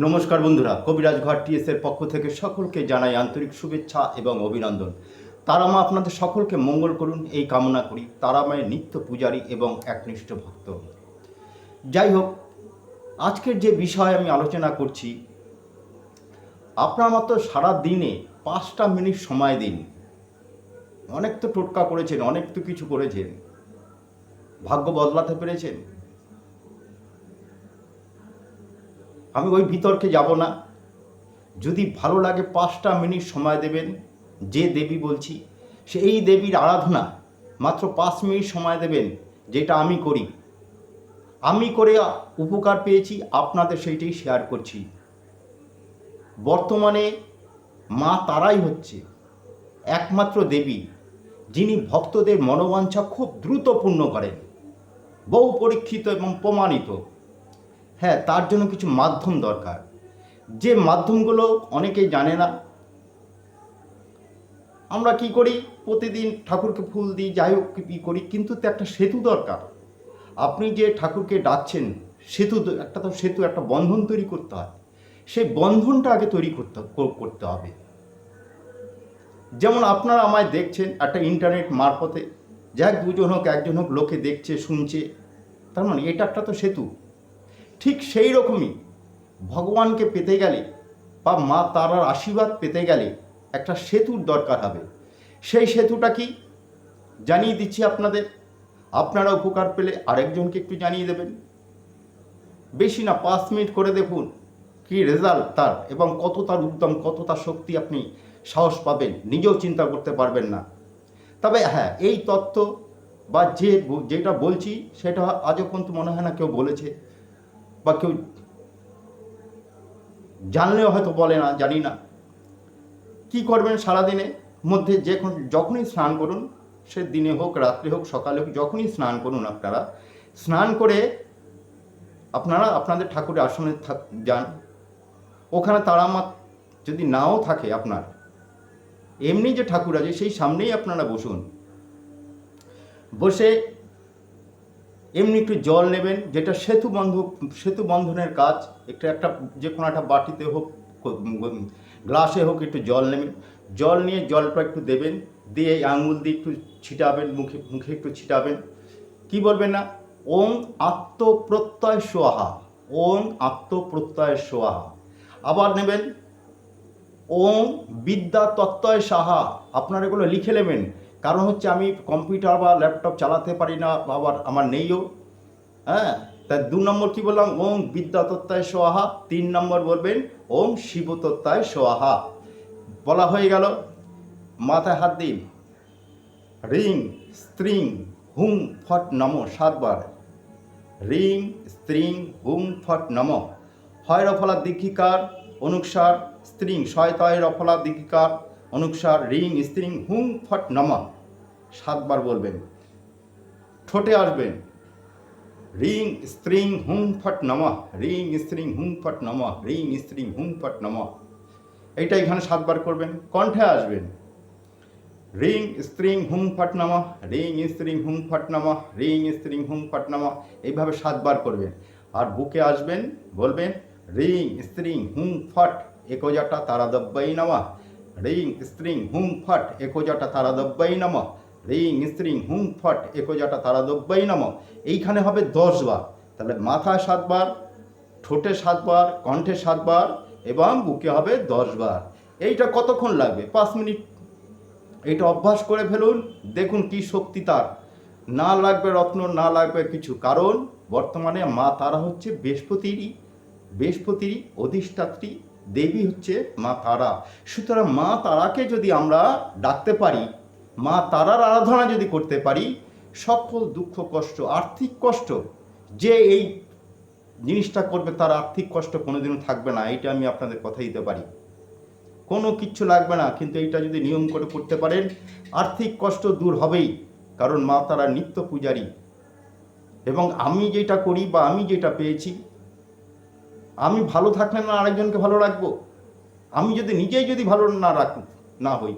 নমস্কার বন্ধুরা, কবিরাজ ঘর টিএস এর পক্ষ থেকে সকলকে জানাই আন্তরিক শুভেচ্ছা এবং অভিনন্দন। তারামা আপনাদের সকলকে মঙ্গল করুন, এই কামনা করি। তারামায়ের নিত্য পূজারী এবং একনিষ্ঠ ভক্ত। যাই হোক, আজকের যে বিষয় আমি আলোচনা করছি, আপনার মতো সারা দিনে পাঁচটা মিনিট সময় দিন। অনেক তো টোটকা করেছেন, অনেক তো কিছু করেছেন। ভাগ্য বদলাতে পেরেছেন। আমি ওই বিতর্কে যাব না। যদি ভালো লাগে পাঁচটা মিনিট সময় দেবেন, যে দেবী বলছি সেই দেবীর আরাধনা মাত্র পাঁচ মিনিট সময় দেবেন, যেটা আমি করি। আমি করে উপকার পেয়েছি, আপনাদের সেইটাই শেয়ার করছি। বর্তমানে মা তারাই হচ্ছে একমাত্র দেবী, যিনি ভক্তদের মনোবাঞ্ছা খুব দ্রুত পূর্ণ করেন। বহু পরীক্ষিত এবং প্রমাণিত। হ্যাঁ তার জন্য কিছু মাধ্যম দরকার। যে মাধ্যমগুলো অনেকেই জানে না। আমরা কি করি? প্রতিদিন ঠাকুরকে ফুল দিই, যাই হোক কী করি, কিন্তু তো একটা সেতু দরকার। আপনি যে ঠাকুরকে ডাকছেন, সেতু একটা তো সেতু, একটা বন্ধন তৈরি করতে হয়। সেই বন্ধনটা আগে তৈরি করতে, কর- করতে হবে। যেমন আপনারা আমায় দেখছেন একটা ইন্টারনেট মারফতে যাক দুজন হোক, একজন হোক লোকে দেখছে, শুনছে, তার মানে এটা একটা তো সেতু। ঠিক সেই রকমই ভগবানকে পেতে গেলে বা মা তারার আশীর্বাদ পেতে গেলে একটা সেতুর দরকার হবে। সেই সেতুটা কি? জানিয়ে দিচ্ছি আপনাদের। আপনারা উপকার পেলে আরেকজনকে একটু জানিয়ে দেবেন। বেশি না, পাঁচ মিনিট করে দেখুন কি রেজাল্ট তার এবং কত তার উদ্যম, কত তার শক্তি আপনি সাহস পাবেন, নিজেও চিন্তা করতে পারবেন না। তবে হ্যাঁ এই তত্ত্ব বা যে, যেটা বলছি সেটা আজও পর্যন্ত মনে হয় না কেউ বলেছে। বা কেউ জানলেও হয়তো বলে না, জানি না। কি করবেন সারাদিনে? মধ্যে যে যখনই স্নান করুন, সে দিনে হোক, রাত্রে হোক, সকালে হোক, যখনই স্নান করুন আপনারা, স্নান করে আপনারা আপনাদের ঠাকুরের আসনে যান। ওখানে তারামা যদি নাও থাকে আপনার, এমনি যে ঠাকুর আছে, সেই সামনেই আপনারা বসুন। বসে এমনি একটু জল নেবেন, যেটা সেতু বন্ধ, সেতু বন্ধনের কাজ, একটা একটা, যে কোনো একটা বাটিতে হোক গ্লাসে হোক একটু জল নেবেন। জল নিয়ে জলটা একটু দেবেন, দিয়ে আঙুল দিয়ে একটু ছিটাবেন, মুখে মুখে একটু ছিটাবেন। কি বলবেন না? ওং আত্মপ্রত্যয় সোহা ওং আত্মপ্রত্যয় সোহা আবার নেবেন ওম বিদ্যা তত্ত্বয় সাহা। আপনারা এগুলো লিখে নেবেন। কারণ হচ্ছে আমি কম্পিউটার বা ল্যাপটপ চালাতে পারি না বা আবার আমার নেইও। হ্যাঁ? তাই দু নম্বর কি বললাম? ওম বিদ্যা তত্ত্বায় সোহা তিন নম্বর বলবেন, ওম শিব তত্ত্বায় সোহা বলা হয়ে গেল, মাথায় হাত দিন। রিং, স্ত্রিং হুম ফট, নম, সাতবার। রিং, স্ত্রিং হুম ফট, নম। হয় রফলা দীক্ষিকার, অনুসার, স্ত্রিং শয়তয় রফলা দীক্ষিকার। অনুসার রিং, স্ত্রিং হুম ফট, নম। সাতবার বলবেন। ঠোঁটে আসবেন। রিং, স্ত্রিং হুম ফট, নম। রিং, স্ত্রিং হুম ফট, নম। রিং, স্ত্রিং হুম ফট, নম। এইটা এখানে সাতবার করবেন। কণ্ঠে আসবেন। রিং, স্ত্রিং হুম ফট, নম। রিং, স্ত্রিং হুম ফট, নম। রিং, স্ত্রিং হুম ফট, নম। এইভাবে সাতবার করবেন। আর বুকে আসবেন, বলবেন, রিং, স্ত্রিং হুম ফট, একজাটা তারাদব্বাই নমা। রিং স্ত্রিং হুম ফট একজাটা তারাদব্বাই নম। রিং স্ত্রিং হুম ফট একজাটা তারাদব্বাই নম। এইখানে হবে দশ বার। তাহলে মাথায় সাতবার ঠোঁটে সাতবার কণ্ঠে সাতবার এবং বুকে হবে দশ বার। এইটা কতক্ষণ লাগবে? পাঁচ মিনিট। এইটা অভ্যাস করে ফেলুন। দেখুন কি শক্তি তার। না লাগবে রত্ন, না লাগবে কিছু। কারণ বর্তমানে মা তারা হচ্ছে বৃহস্পতিরই বৃহস্পতিরই অধিষ্ঠাত্রী। দেবী হচ্ছে মা তারা। সুতরাং মা তারাকে যদি আমরা ডাকতে পারি, মা তারার আরাধনা যদি করতে পারি, সকল দুঃখ, কষ্ট, আর্থিক কষ্ট, যে এই জিনিসটা করবে তার আর্থিক কষ্ট কোনোদিনও থাকবে না এটা আমি আপনাদের কথা দিতে পারি। কোনো কিচ্ছু লাগবে না, কিন্তু এইটা যদি নিয়ম করে করতে পারেন, আর্থিক কষ্ট দূর হবেই, কারণ মা তারা নিত্য পূজারী। এবং আমি যেটা করি বা আমি যেটা পেয়েছি আমি ভালো থাকলে না আরেকজনকে ভালো রাখব? আমি যদি নিজেই যদি ভালো না রাখ, না হই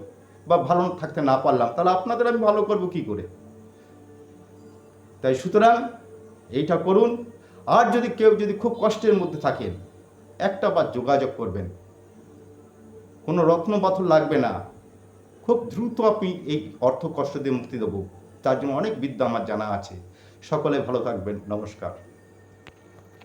বা ভালো থাকতে না পারলাম, তাহলে আপনাদের আমি ভালো করব কি করে? তাই সুতরাং এইটা করুন। আর যদি কেউ যদি খুব কষ্টের মধ্যে থাকেন, একটা বার যোগাযোগ করবেন। কোনো রত্ন পাথর লাগবে না। খুব দ্রুত আপনি এই অর্থ কষ্ট দিয়ে মুক্তি দেবো। তার জন্য অনেক বিদ্যা আমার জানা আছে। সকলে ভালো থাকবেন। নমস্কার।